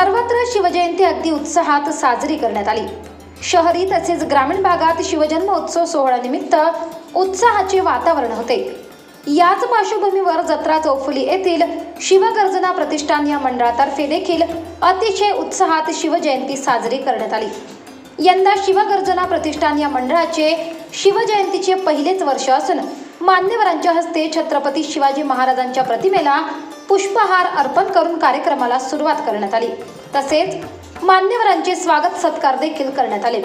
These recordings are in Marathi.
सर्वत्र शिवजयंती अगदी उत्साहात साजरी करण्यात आली. शहरी तसेच ग्रामीण भागात शिवजन्म उत्सव सोहळ्यानिमित्त उत्साहाचे वातावरण होते. याच पार्श्वभूमीवर जत्रा चौफुली येथील शिवगर्जना प्रतिष्ठान या मंडळातर्फे देखील अतिशय उत्साहात शिवजयंती साजरी करण्यात आली. यंदा शिवगर्जना प्रतिष्ठान या मंडळाचे शिवजयंतीचे पहिलेच वर्ष असून मान्यवरांच्या हस्ते छत्रपती शिवाजी महाराजांच्या प्रतिमेला पुष्पहार अर्पण करून कार्यक्रमाला सुरुवात करण्यात आली. तसेच मान्यवरांचे स्वागत सत्कार देखील करण्यात आले.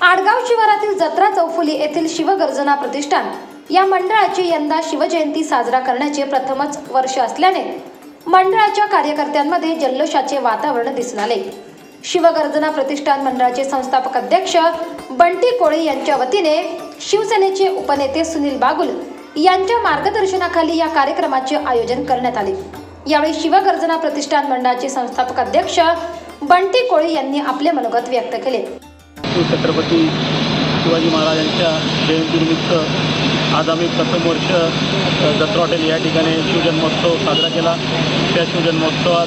आडगाव शिवारातील जत्रा चौफुली येथील शिवगर्जना प्रतिष्ठान या मंडळाची यंदा शिवजयंती साजरा करण्याचे प्रथमच वर्ष असल्याने मंडळाच्या कार्यकर्त्यांमध्ये जल्लोषाचे वातावरण दिसून आले. शिवगर्जना प्रतिष्ठान मंडळाचे संस्थापक अध्यक्ष बंटी कोळे यांच्या वतीने शिवसेनेचे उपनेते सुनील बागुल यांच्या मार्गदर्शनाखाली या कार्यक्रमाचे आयोजन करण्यात आले. यावेळी शिवगर्जना प्रतिष्ठान मंडळाचे संस्थापक अध्यक्ष बंटी कोळे यांनी आपले मनोगत व्यक्त केले. छत्रपती शिवाजी महाराजांच्या जयंतीनिमित्त आज आम्ही प्रथम वर्ष अ, हॉटेल या ठिकाणी शिवजन्मोत्सव साजरा केला. त्या शिवजन्मोत्सवात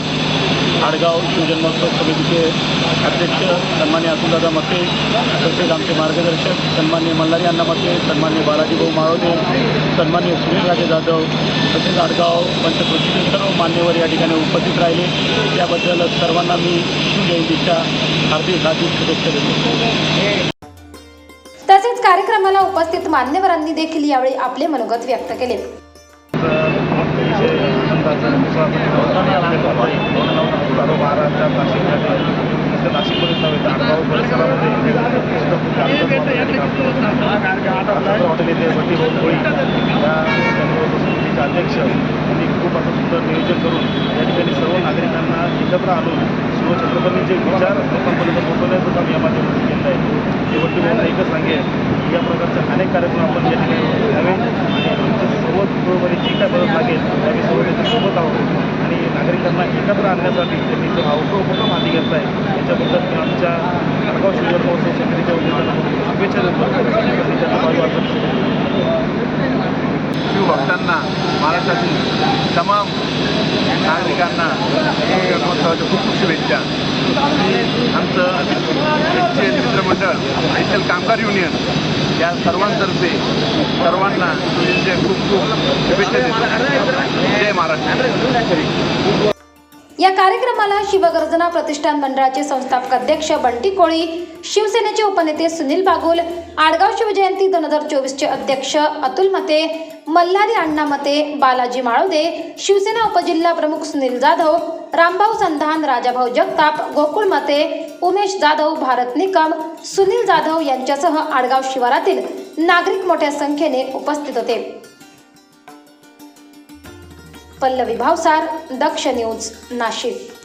आडगाव शिवजन्मोत्सव समितीचे अध्यक्ष सन्मान्य अतुलदादा मते तसेच आमचे मार्गदर्शक सन्मान्य मल्हारी अण्णा मते सन्मान्य बालाजीभाऊ माळवदे सन्मान्य सुनीलराजे जाधव तसेच आडगाव पंचकृषीचे सर्व मान्यवर या ठिकाणी उपस्थित राहिले. त्याबद्दल सर्वांना मी शिवजयंतीच्या हार्दिक हार्दिक शुभेच्छा देतो. तसेच कार्यक्रमाला उपस्थित मान्यवरांनी देखील यावेळी आपले मनोगत व्यक्त केले. नाशिकमध्येच नव्हे तर आडगाव परिसरामध्ये खूप हॉटेल येथे वटी या समितीचे अध्यक्ष यांनी खूप असं सुंदर नियोजन करून या ठिकाणी सर्व नागरिकांना एकत्र आणून शिवछत्रपतींचे विचार लोकांपर्यंत पोहोचवण्याचं कार्यक्रम या माध्यमातून केलं आहे. शेवटी मला एकच सांगेल की या प्रकारचे अनेक कार्यक्रम आपण या ठिकाणी घ्यावे. आणि आमच्यासोबत बरोबर जी काय मदत लागेल आम्ही सर्व त्याच्यासोबत आहोत. आणि नागरिकांना एकत्र आणण्यासाठी त्यांनी जो हा उपक्रम हाती घेतला आहे त्याच्याबद्दल मी आमच्या आडगाव शिवर महोत्सव समितीच्या वतीनं शुभेच्छा देतो. आणि त्यांना शिवभक्तांना महाराष्ट्रातील तमाम नागरिकांना जन्मोत्सवाच्या खूप खूप शुभेच्छा. आमचं असेल कामगार युनियन या सर्वांतर्फे सर्वांना शिवजयंतीच्या खूप खूप शुभेच्छा देतो. जय महाराष्ट्र. या कार्यक्रमाला शिवगर्जना प्रतिष्ठान मंडळाचे संस्थापक अध्यक्ष बंटी कोळी शिवसेनेचे उपनेते सुनील बागुल आडगाव शिवजयंती दोन हजार चोवीसचे अध्यक्ष अतुल मते मल्हारी अण्णा मते बालाजी माळोदे शिवसेना उपजिल्हा प्रमुख सुनील जाधव रामभाऊ संधान राजाभाऊ जगताप गोकुळ मते उमेश जाधव भारत निकम सुनील जाधव यांच्यासह आडगाव शिवारातील नागरिक मोठ्या संख्येने उपस्थित होते. पल्लवी भावसार दक्ष न्यूज नाशिक.